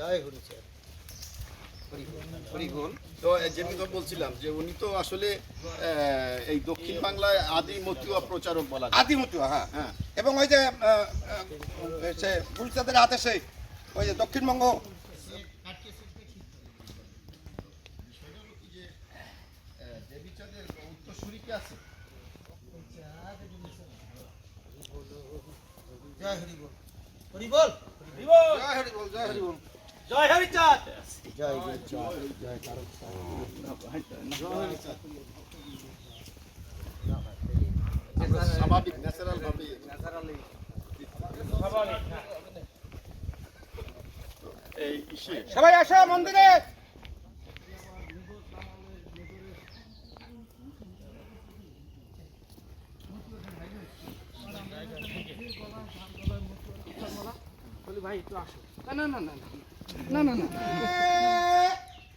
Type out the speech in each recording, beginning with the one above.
জয় Hari sir Hari বল, হরি বল তো এই যেমনি বলছিলাম যে উনি তো আসলে এই দক্ষিণ বাংলায় আদি মতুয়া প্রচারক বলা। আদিমতুয়া হ্যাঁ। হ্যাঁ। এবং ওই যে সে গুলচাঁদের আদেশে ওই যে দক্ষিণবঙ্গ জয় হরি বল। হরি বল। জয় হরি বল জয় হরি বল। জয় হরিচাঁদ। জয় হরিচাঁদ। জয় তারক স্বাভাবিক ন্যাচারাল ভাবে এই ইসে। সবাই আসো মন্দিরে।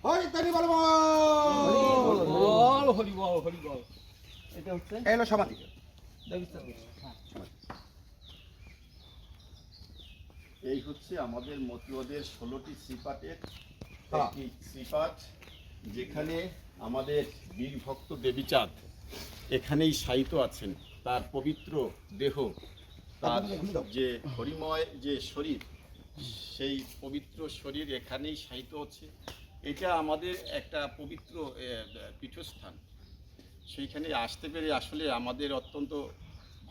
হরি তনি বল বল। হরি বল হরি বল। এটা হচ্ছে? এলো সমাধি। এই হচ্ছে আমাদের মতুয়াদের ষোলোটি শ্রীপাঠের হ্যাঁ। একটি শ্রীপাঠ যেখানে আমাদের বীরভক্ত দেবীচাঁদ এখানেই শায়িত আছেন। তার পবিত্র দেহ তার যে হরিময় যে শরীর, সেই পবিত্র শরীর এখানেই শায়িত হচ্ছে। এটা আমাদের একটা পবিত্র পীঠস্থান। সেইখানে আসতে পেরে আসলে আমাদের অত্যন্ত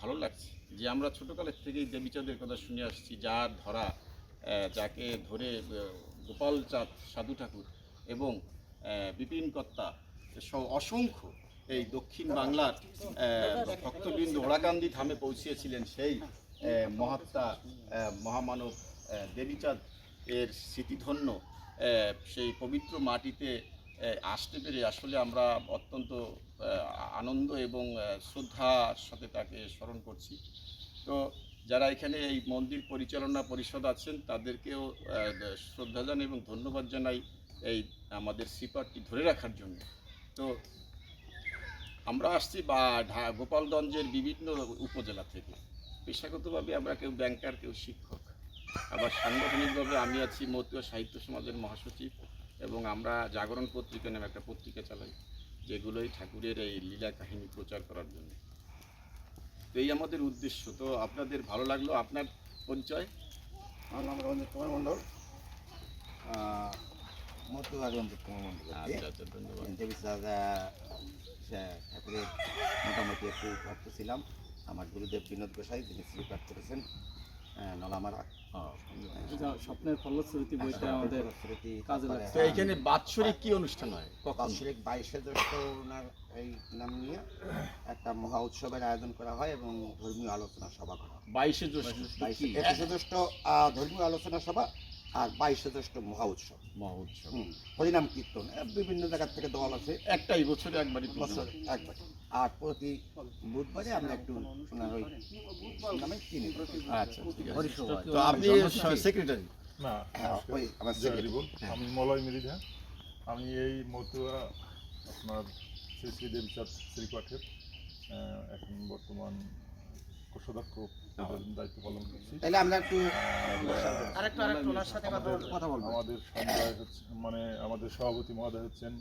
ভালো লাগছে যে আমরা ছোটোকালের থেকেই দেবীচাঁদের কথা শুনে আসছি, যার ধরা যাকে ধরে গোপাল চাঁদ সাধু ঠাকুর এবং বিপিন কর্তা অসংখ্য এই দক্ষিণ বাংলার ভক্তবৃন্দ ওড়াকান্দি ধামে পৌঁছিয়েছিলেন সেই মহাত্মা মহামানব দেবীচাঁদ এর স্মৃতিধন্য সেই পবিত্র মাটিতে আসতে পেরে আসলে আমরা অত্যন্ত আনন্দ এবং শ্রদ্ধার সাথে তাকে স্মরণ করছি। তো যারা এখানে এই মন্দির পরিচালনা পরিষদ আছেন, তাদেরকেও শ্রদ্ধা জানাই এবং ধন্যবাদ জানাই এই আমাদের সিপারটি ধরে রাখার জন্য। তো আমরা আসছি বা গোপালগঞ্জের বিভিন্ন উপজেলা থেকে। পেশাগতভাবে আমরা কেউ ব্যাংকার কেউ শিক্ষক। আবার সাংগঠনিকভাবে আমি আছি মতুয়া সাহিত্য সমাজের মহাসচিব এবং আমরা জাগরণ পত্রিকা নামে একটা পত্রিকা চালাই যেগুলোই ঠাকুরের এই লীলা কাহিনী প্রচার করার জন্য। তো এই আমাদের উদ্দেশ্য। তো আপনাদের ভালো লাগল আপনার পরিচয়? আমার নাম রঞ্জিত কুমার মণ্ডল। মতুয়া রঞ্জিত কুমার মণ্ডল। আচ্ছা আচ্ছা ধন্যবাদ। ঠাকুরের মোটামুটি একটু ভক্ত ছিলাম। আমার গুরুদেব বিনোদ গোসাই তিনি শ্রীপাঠ করেছেন নলামারা স্বপ্নের ফলশ্রুতি বইটা আমাদের কাজে লাগছে। তো বাৎসরিক কি অনুষ্ঠান হয়? কখন? বাৎসরিক বাইশে জ্যৈষ্ঠ ওনার এই নাম নিয়ে একটা মহা উৎসবের আয়োজন করা হয় এবং ধর্মীয় আলোচনা সভা করা হয়। বাইশে জ্যৈষ্ঠ একুশে জ্যৈষ্ঠ ধর্মীয় আলোচনা সভা আর বাইশে জ্যৈষ্ঠ মহা উৎসব। মহা উৎসব। হরিনাম কীর্তন বিভিন্ন জায়গা থেকে দল আছে। একটাই বছরে একবারই বছর হয়। আর প্রতি বুধবারে আমরা একটু ওনার ওই নামে চিনি আচ্ছা তো আপনি সেক্রেটারি না হ্যাঁ, ওই আমার জয় আমি মলয় মৃধা আমি এই মতুয়া আপনার শ্রী শ্রী দেবচাঁদ শ্রীপাঠের এখন বর্তমান কোষাধ্যক্ষ দায়িত্ব পালন করছি। তাহলে আমরা একটু সাথে কথা বলব আমাদের সঞ্জয় হচ্ছে মানে আমাদের সভাপতি মহোদয় হচ্ছেন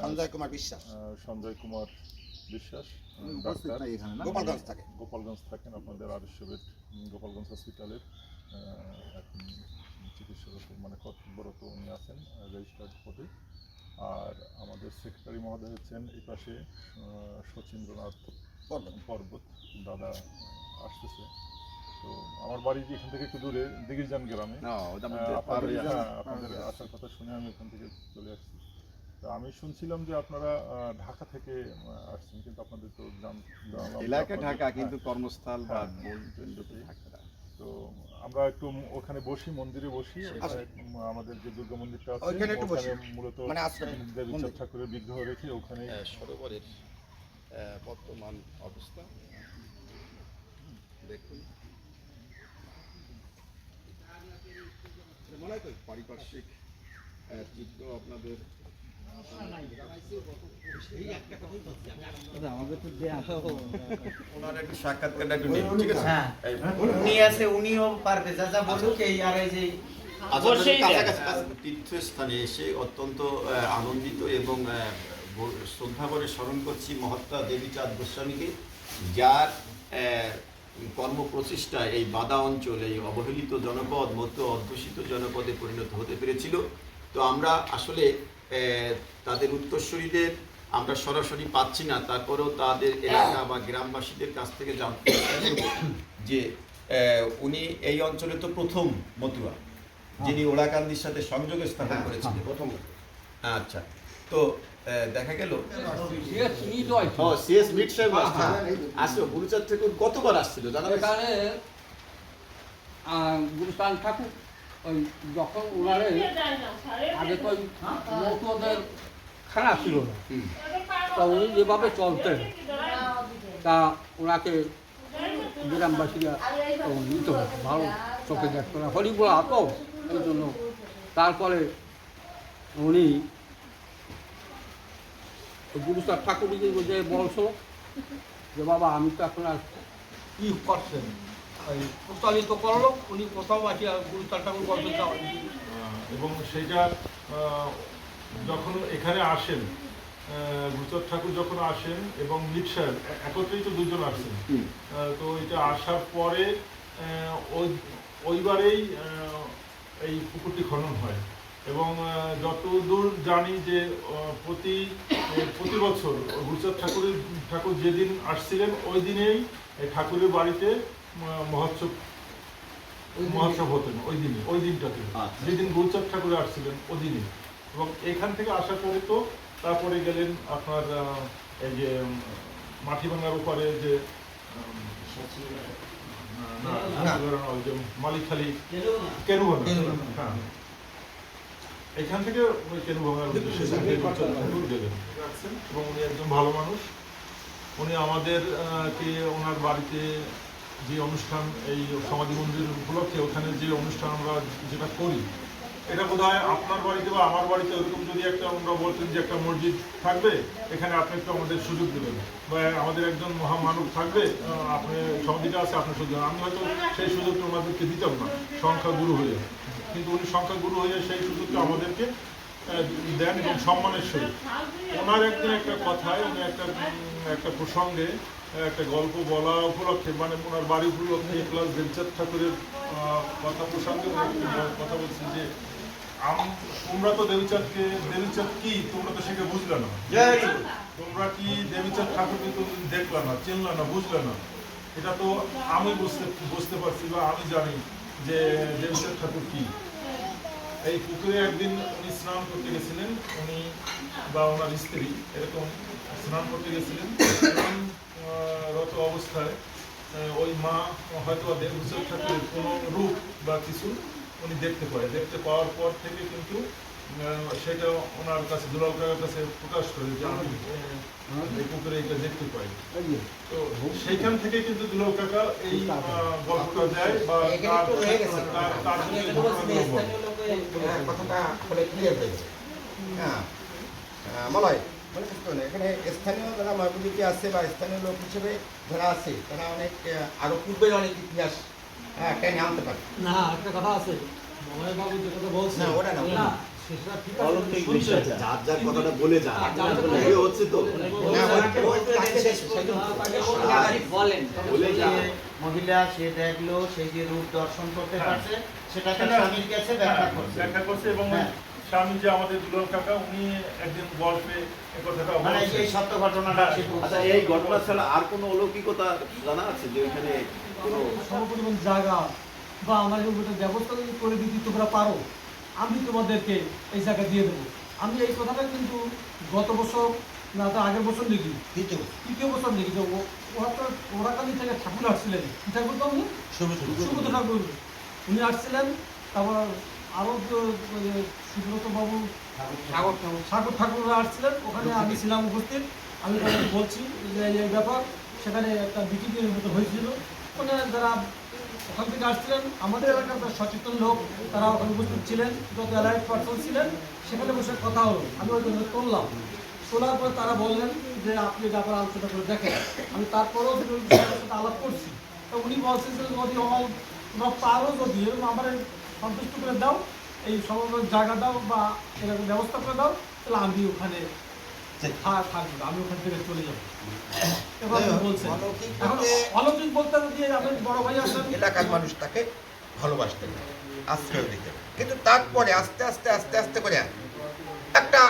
সঞ্জয় কুমার বিশ্বাস। সঞ্জয় কুমার বিশ্বাস? গোপালগঞ্জ থাকে। গোপালগঞ্জ থাকেন আপনাদের আদর্শ বেড গোপালগঞ্জ হসপিটালের এখন চিকিৎসারত মানে কর্তব্যরত উনি আছেন রেজিস্টার্ড পদে। আর আমাদের সেক্রেটারি মহোদয় হচ্ছেন এই পাশে শচীন্দ্রনাথ পর্বত। দাদা আসতেছে। তো আমার বাড়ি যে এখান থেকে একটু দূরে দিঘিরজান গ্রামে আপনাদের হ্যাঁ, আপনাদের আসার কথা শুনে আমি এখান থেকে চলে আসছি। তো আমি শুনছিলাম যে আপনারা আহ, ঢাকা থেকে আসছেন কিন্তু আপনাদের তো যে এলাকা ঢাকা হ্যাঁ, কিন্তু কর্মস্থল বা হ্যাঁ। তো আমরা একটু ওখানে বসি মন্দিরে বসি ওখানে আমাদের যে দুর্গা মন্দিরটা আছে ওইখানে একটু বসি। ওখানে মূলত মানে দেবীচাঁদ ঠাকুরের বিগ্রহ রেখে ওখানে আহ, সরোবরের বর্তমান অবস্থা। দেখুন। পারিপার্শ্বিক আহ, চিত্র আপনাদের উনি আছে উনিও পারবে। যা যা বলুক এই আর এই যে বসেই দেন। আহ, তীর্থস্থানে এসে অত্যন্ত আনন্দিত এবং আহ, শ্রদ্ধা করে স্মরণ করছি মহাত্মা দেবীচাঁদ গোস্বামীকে যার আহ, কর্ম প্রচেষ্টায় এই বাদা অঞ্চল এই অবহেলিত জনপদ মধ্য অধ্যুষিত জনপদে পরিণত হতে পেরেছিল। তো আমরা আসলে তাদের উত্তরসূরিদের আমরা সরাসরি পাচ্ছি না তারপরেও তাদের এলাকা বা গ্রামবাসীদের কাছ থেকে জানতে যে আহ, উনি এই অঞ্চলে তো প্রথম মতুয়া যিনি ওড়াকান্দির সাথে সংযোগ স্থাপন করেছিলেন। প্রথম আচ্ছা তো আহ, দেখা গেল? সিএস মিট সাহেব আসলো গুরুচাঁদ ঠাকুর কতবার আসছিল? জানা? এখানে ঠাকুর ওই যখন ওনারে আগে তো মতুয়াদের খানা ছিল না। তা উনি যেভাবে চলতেন, তা ওনাকে গ্রামবাসীরা নিত ভালো চোখে দেখতো না। হরিগুলো আতো এই জন্য। তারপরে উনি গুরুস্থান ঠাকুরকে যে বলছো, যে বাবা, আমি তো এখন আর কি করছেন ওই করল উনি কোথাও আছে গুরুস্থান ঠাকুর আহ, এবং সেইটা যখন এখানে আসেন আহ, গুরুচাঁদ ঠাকুর যখন আসেন এবং মিট সাহেব একত্রেই তো দুজন আসছেন। তো এটা আসার পরে ওই ওইবারেই এই পুকুরটি খনন হয়। এবং যতদূর জানি যে প্রতি প্রতি বছর গুরুচাঁদ ঠাকুরের ঠাকুর যেদিন আসছিলেন ওই দিনেই এই ঠাকুরের বাড়িতে মহোৎসব মহোৎসব হতেন ওই দিনে ওই দিনটাতে। আচ্ছা। যেদিন গুরুচাঁদ ঠাকুর আসছিলেন ওই দিনে এবং এখান থেকে আসার পরে তো তারপরে গেলেন আপনার এই যে উম, মাটিভাঙার উপরে যে মালিকখালি কেনুভাঙা হ্যাঁ। এখান থেকে ওই ঠাকুর গেলেন এবং উনি একজন ভালো মানুষ। উনি আমাদের কে ওনার বাড়িতে যে অনুষ্ঠান এই সমাধি মন্দির উপলক্ষে ওখানে যে অনুষ্ঠান আমরা যেটা করি, এটা বোধ আপনার বাড়িতে বা আমার বাড়িতে ওরকম যদি একটা আমরা বলতেন যে একটা মসজিদ থাকবে, এখানে আপনি একটু আমাদের সুযোগ দেবেন। বা আমাদের একজন মহামানব থাকবে আপনি সমাধিটা আছে আপনার সুযোগ আমি হয়তো সেই সুযোগটা ওনাদেরকে দিতাম না, সংখ্যা গুরু হয়ে। কিন্তু উনি সংখ্যা গুরু হয়ে সেই সুযোগটা আমাদেরকে দেন এবং সম্মানের সহিত। ওনার একদিন একটা কথায়, উনি একটা একটা প্রসঙ্গে একটা গল্প বলা উপলক্ষে মানে ওনার বাড়ি উপলক্ষে প্লাস দেবচাঁদ ঠাকুরের কথা প্রসঙ্গে কথা বলছি যে আম- তোমরা তো দেবীচাঁদকে দেবীচাঁদ কি? তোমরা তো সেকে বুঝলে না। তোমরা কি দেবীচাঁদ ঠাকুরকে তো দেখলে না চিনলে না বুঝলে না? এটা তো আমি বুঝতে বুঝতে পারছি বা আমি জানি যে দেবীচাঁদ ঠাকুর কি। এই পুকুরে একদিন উনি স্নান করতে গেছিলেন উনি বা ওনার স্ত্রী এরকম স্নান করতে গেছিলেন রত অবস্থায় ওই মা হয়তো দেবীচাঁদ ঠাকুরের কোনো রূপ বা কিছু উনি দেখতে পায়। দেখতে পাওয়ার পর থেকে কিন্তু সেটা ওনার কাছে দুলাল কাকার কাছে প্রকাশ করে যে আমি এই পুকুরে এটা দেখতে পাই। তো সেইখান থেকে কিন্তু দুলাল কাকা এই গল্পটা দেয় বা। তার- জন্য। হ্যাঁ, কথাটা ক্লিয়ার হয়ে হ্যাঁ। মলয় মনে করতে হবে এখানে স্থানীয় যারা আছে বা স্থানীয় লোক হিসেবে যারা আছে তারা অনেক পূর্বের অনেক ইতিহাস হ্যাঁ টেনে আনতে পারে। না একটা কথা আছে। যে কথা বলছে না, ওটা না, যার যার কথাটা বলে যান। হচ্ছে তো। মহিলা সে দেখল সেই যে রূপ দর্শন করতে পারছে সেটা তার সেটা- স্বামীর কাছে ব্যাখ্যা করছে। ব্যাখ্যা করছে এবং হ্যাঁ। স্বামী যে আমাদের দুলাল কাকা উনি একদিন গল্পে মানে এই সত্য ঘটনাটা আচ্ছা এই ঘটনা ছাড়া আর কোনো অলৌকিকতা জানা আছে যে ওইখানে কোনো সমপরিমাণ জায়গা বা আমার ব্যবস্থা যদি করে দিতে তোমরা পারো? আমি তোমাদেরকে এই জায়গা দিয়ে দেবো। আমি এই কথাটা কিন্তু গত বছর না তার আগের বছর লিখি। দ্বিতীয় তৃতীয় বছর লিখি। ওরা তো ওরাকালি থেকে ঠাকুর আসছিলেন। কি ঠাকুর তো উনি? সুব্রত ঠাকুর। উনি আসছিলেন তারপর আরও সাগর ঠাকুর সাগর ঠাকুররা আসছিলেন ওখানে আমি ছিলাম উপস্থিত। আমি তাদের বলছি যে এই ব্যাপার সেখানে একটা মতো হয়েছিল। ওখানে যারা ওখান থেকে আসছিলেন আমাদের এলাকার সচেতন লোক তারা ওখানে উপস্থিত ছিলেন যত অ্যালাইট পার্সন ছিলেন সেখানে বসে কথা হলো। আমি ওই জন্য তুললাম তোলার পর তারা বললেন যে আপনি ব্যাপার আলোচনা করে দেখেন। আমি তারপরেও সাথে আলাপ করছি। তো উনি বলছেন যে যদি হল তোমরা পারো যদি আমার সন্তুষ্ট করে দাও এই সমগ্র জায়গা দাও বা এরকম ব্যবস্থা করে দাও তাহলে আমি ওখানে থাকব আমি ওখান থেকে চলে যাব। বলছেন। অলৌকিক এখন বলতে অলৌকিক বলতে দিয়ে বড় ভাই আসেন এলাকার মানুষ তাকে ভালোবাসতেন আশ্রয় দিতেন কিন্তু তারপরে আস্তে আস্তে আস্তে আস্তে করে একটা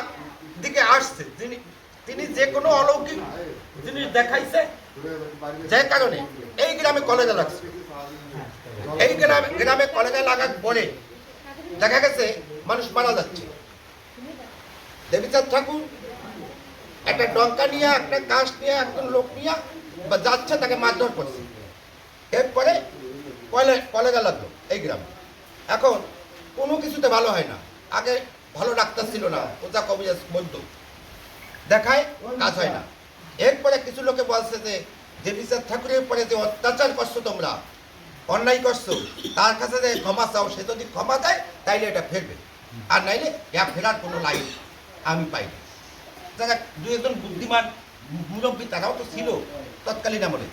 দিকে আসছে যিনি তিনি যে কোনো অলৌকিক জিনিস দেখাইছে যে কারণে এই গ্রামে কলেজা লাগছে। এই গ্রামে গ্রামে কলেজা পরে দেখা গেছে মানুষ মারা যাচ্ছে। দেবীচাঁদ ঠাকুর একটা ডঙ্কা নিয়ে, একটা কাশ নিয়ে একজন লোক নিয়ে বা যাচ্ছে, তাকে মারধর করছে। এরপরে কলে কলেজা লাগল এই গ্রামে। এখন কোনো কিছুতে ভালো হয় না। আগে ভালো ডাক্তার ছিল না ওজা কবিরাজ বৈদ্য দেখায় কাজ হয় না। এরপরে কিছু লোকে বলছে যে, দেবীচাঁদ ঠাকুরের পরে যে অত্যাচার করছ তোমরা অন্যায় করছ, তার কাছে যে ক্ষমা চাও, সে যদি ক্ষমা দেয় তাইলে এটা ফেরবে আর নাইলে ইয়া ফেরার কোনো লাইন আমি পাই যারা দু একজন বুদ্ধিমান মুরব্বী, তারাও তো ছিল তৎকালীন আমলে।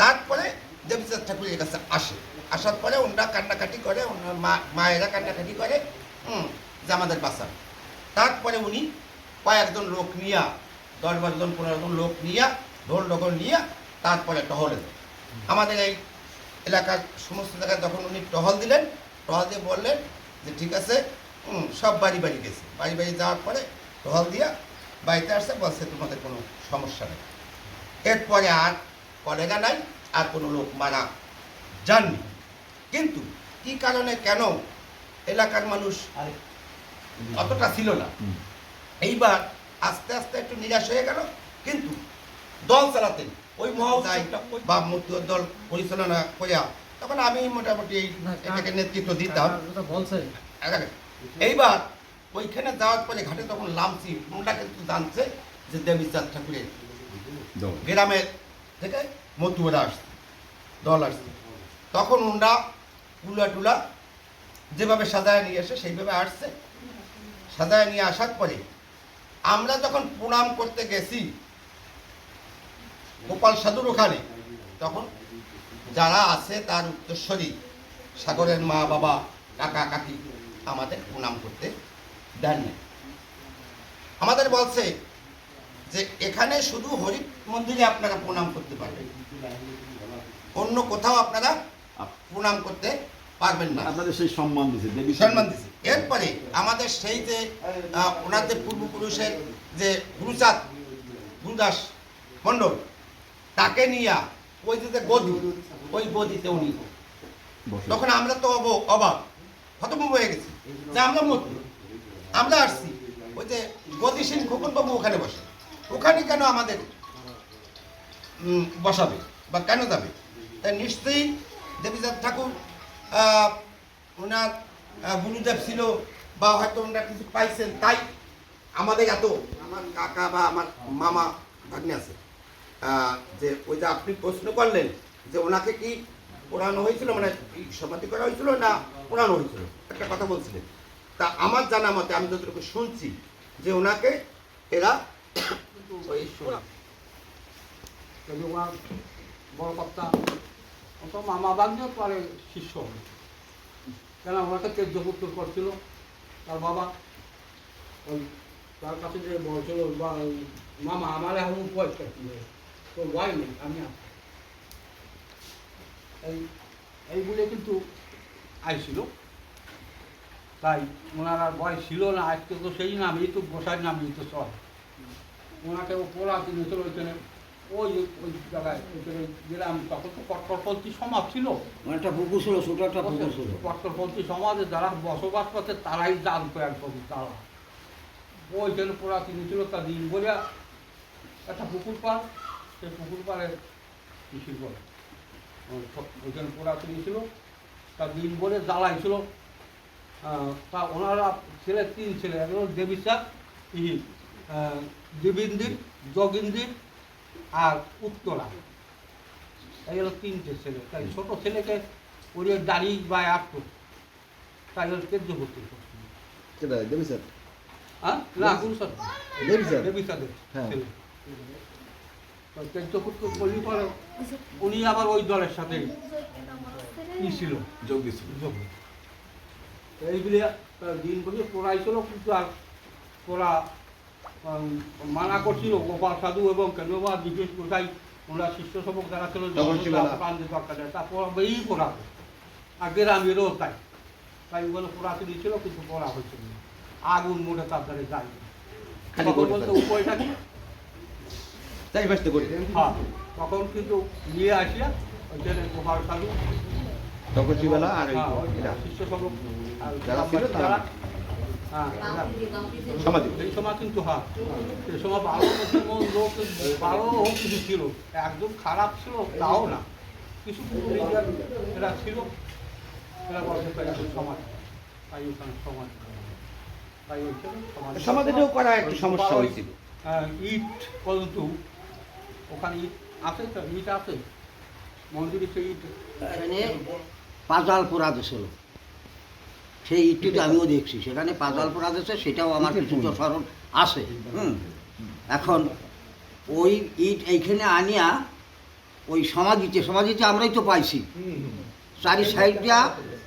তারপরে দেবীচাঁদ ঠাকুরের কাছে আসে। আসার পরে ওনারা কান্নাকাটি করে, ওনার মা, মায়েরা কান্নাকাটি করে, হুম যে আমাদের বাসা তারপরে উনি কয়েকজন লোক নিয়া, দশ বারো জন, পনেরো জন লোক নিয়া, ঢোল ডগল নিয়ে, তারপরে টহলে আমাদের এই এলাকার সমস্ত জায়গায় যখন উনি টহল দিলেন টহল দিয়ে বললেন যে ঠিক আছে সব বাড়ি বাড়ি গেছে। বাড়ি বাড়ি যাওয়ার পরে টহল দিয়া বাড়িতে আসছে বলছে তোমাদের কোনো সমস্যা নেই। এরপরে আর কলেরা নাই আর কোনো লোক মারা যাননি। কিন্তু কি কারণে কেন এলাকার মানুষ অতটা ছিল না? এইবার আস্তে আস্তে একটু নিরাশ হয়ে গেল কিন্তু দল চালাতেন। ওই মহাউজাই বা মতুয়া দল পরিচালনা করিয়া তখন আমি মোটামুটি এই এটাকে নেতৃত্ব দিতাম। বলছে। এইবার ওইখানে যাওয়ার পরে ঘাটে তখন লামছি ওটা কিন্তু জানছে যে দেবীচাঁদ ঠাকুরের গ্রামের থেকে মতুয়ারা আসছে দল আসছে। তখন ওনরা টুলা টুলা যেভাবে সাজায় নিয়ে এসে সেইভাবে আসছে। সাজায় নিয়ে আসার পরে আমরা যখন প্রণাম করতে গেছি গোপাল সাধুর ওখানে। তখন যারা আছে তার উত্তরস্বরী সাগরের মা বাবা কাকা কাকি আমাদের প্রণাম করতে দেন নাই। আমাদের বলছে যে এখানে শুধু হরি মন্দিরে আপনারা প্রণাম করতে পারবেন। অন্য কোথাও আপনারা প্রণাম করতে পারবেন না। আপনাদের সেই সম্মান দিছে দেবী সম্মান দিচ্ছে এরপরে আমাদের সেই যে ওনাদের পূর্বপুরুষের যে গুরুচাঁদ গুরুদাস মণ্ডল তাকে নিয়ে ওই যে গদি ওই গদিতে উনি তখন আমরা তো অব- অবাক হতভম্ব হয়ে গেছি। যে আমরা মত আমরা আসছি ওই যে গতিশীল খোকনবাবু ওখানে বসে। ওখানে কেন আমাদের বসাবে বা কেন যাবে? তাই নিশ্চয়ই দেবীচাঁদ ঠাকুর ওনার গুরুদেব ছিল বা হয়তো ওনারা কিছু পাইছেন তাই আমাদের এত আমার কাকা বা আমার মামা ভাগ্নে আছে। যে ওই যে আপনি প্রশ্ন করলেন যে ওনাকে কি পোড়ানো হয়েছিল? মানে সমাধি করা হয়েছিল না পোড়ানো হয়েছিল? একটা কথা বলছিলেন। তা আমার জানা মতে, আমি যতটুকু শুনছি, যে ওনাকে এরা ওই বড় কর্তা অত মামা বাগনিও পরে শিষ্য হবে। কেন ওনাকে তেজ্যপুত্র করছিল? তার বাবা? তার কাছে যে বড় ছিল বা মামা, আমার এখন কি তো ভয় নেই আমি আছি। এই বলে কিন্তু আইছিল। তাই ওনার আর বয়স ছিল না আজকে তো সেই নামেই তো বসার নামেই তো চল। ওনাকে ওপরা কিনেছিল ওইখানে ওই ওই জায়গায় ওইখানে গেলাম তখন তো কট্টরপন্থী সমাজ ছিল। একটা পুকুর ছিল ছোট একটা পুকুর ছিল। কট্টরপন্থী সমাজে যারা বসবাস করছে তারাই জানতো একদম তারা। ওইখানে পোড়া কিনেছিল তা দিন বলে একটা পুকুর পার সেই পুকুর পাড়ে কৃষির করে ওইখানে পোড়া কিনেছিল তা দিন বলে জ্বালাইছিল তা ওনারা ছেলে তিন ছেলে একজন দেবীচাঁদ ই আহ, দেবিন্দির যোগিন্দির আর উত্তরা। এই হলো তিনটে ছেলে। তাই ছোট ছেলেকে ওর দাড়ি বা আটটো তাই হলো ভর্তি। করছিল দেবী স্যার হ্যাঁ না গুরুসাদ দেবীচাঁদ? দেবীচাঁদের হ্যাঁ। ছেলে। উনি আবার ওই দলের সাথে ই ছিল? যোগ দিছিল যোগ। এইগুলি দিন বলে পড়াইছিল কিন্তু আর উম, মানা করছিল। গোপাল সাধু এবং কেন্দ্রবা বিশেষ কোথায় ওনারা শিষ্য সবক যারা ছিল। তারপর এই পড়াবে আর গ্রামেরও তাই। তাই ওগুলো পড়াতে দিয়েছিল কিন্তু পড়া হয়েছিল আগুন মোটে তার ধারে যায়। বলতে উপায়টা কি? চাই ব্যস্ত করি। হ্যাঁ তখন কিন্তু নিয়ে আসিয়া ওইখানে গোপাল সাধু তপসী বেলা আর ওই হ্যাঁ, আর যারা ছিল তারা- হ্যাঁ সমাধি এই সময় কিন্তু হ্যাঁ সময় ভালো মুসলমান লোক ভালো হোক কিছু ছিল। একদম খারাপ ছিল তাও না। কিছু এরা ছিল। এরা বলতে পারে এখন সমাজ। তাই ওখানে সমাজ। তাই ওইখানে সমাজ সমাধিটাও করা একটু সমস্যা হয়েছিল। হ্যাঁ, ইট পর্যন্ত ওখানে ইট আছে তো ইট আছে। মন্দিরে সেই ইট এখানে পাজাল পোড়া ছিল সেই ইটটিটা আমিও দেখছি। সেখানে পাজাল পোড়া দিয়েছে সেটাও আমার কিছুটা স্মরণ আছে। হুম। এখন ওই ইট এইখানে আনিয়া ওই সমাধিতে সমাধিতে আমরাই তো পাইছি। চারি সাইড দিয়া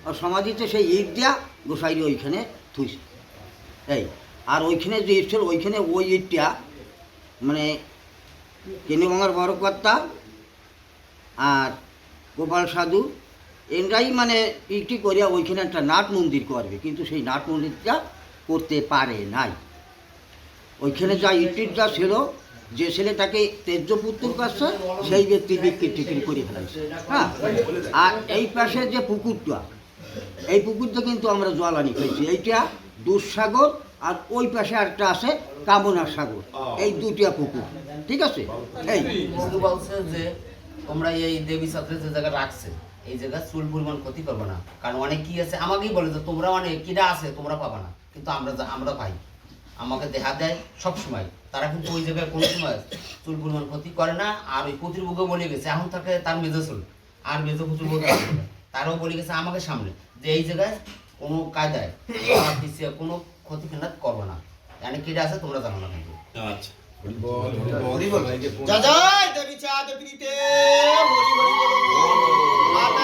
আর সমাধিতে সেই ইট দিয়া গোসাইরি ওইখানে থুইছে। এই। আর ওইখানে যে ইট ছিল ওইখানে ওই ইটটা মানে কেনিবঙ্গার বড় কর্তা আর গোপাল সাধু, এনরাই মানে ইটি করিয়া ওইখানে একটা নাট মন্দির করবে, কিন্তু সেই নাট মন্দিরটা করতে পারে নাই। ওইখানে যা ইটিটা ছিল, যে ছেলেটাকে তেজ্যপুত্র কাছে সেই ব্যক্তি বিক্রি টিক্রি করে ফেলাইছে হ্যাঁ? আর এই পাশে যে পুকুরটা, এই পুকুরটা কিন্তু আমরা জল আনি পেয়েছি এইটা দুঃসাগর আর ওই পাশে একটা আছে কামনার সাগর। এই দুটিয়া পুকুর ঠিক আছে? এই। শুধু বলছে যে তোমরা এই দেবী ছাত্রে যে জায়গা রাখছে এই জায়গা চুল পরিমাণ ক্ষতি করবে না। কারণ অনেক কি আছে আমাকেই বলে যে তোমরা অনেক কিনা আছে তোমরা পাবা না। কিন্তু আমরা যা- আমরা পাই। আমাকে দেখা দেয় সব সময় তারা কিন্তু ওই জায়গায় কোনো সময় চুল পরিমাণ ক্ষতি করে না। আর ওই কর্তৃপক্ষ বলে গেছে এখন থাকে তার মেজো চুল। আর মেজো প্রচুর তারাও বলে গেছে আমাকে সামনে যে এই জায়গায় কোনো কায়দায় পিছিয়ে কোনো ক্ষতি খেলাত করব না। মানে কিটা আছে তোমরা জানো না কিন্তু। আচ্ছা। জয় জয় দেবী চাঁদ প্রীতে হরি হরি বল। মাতা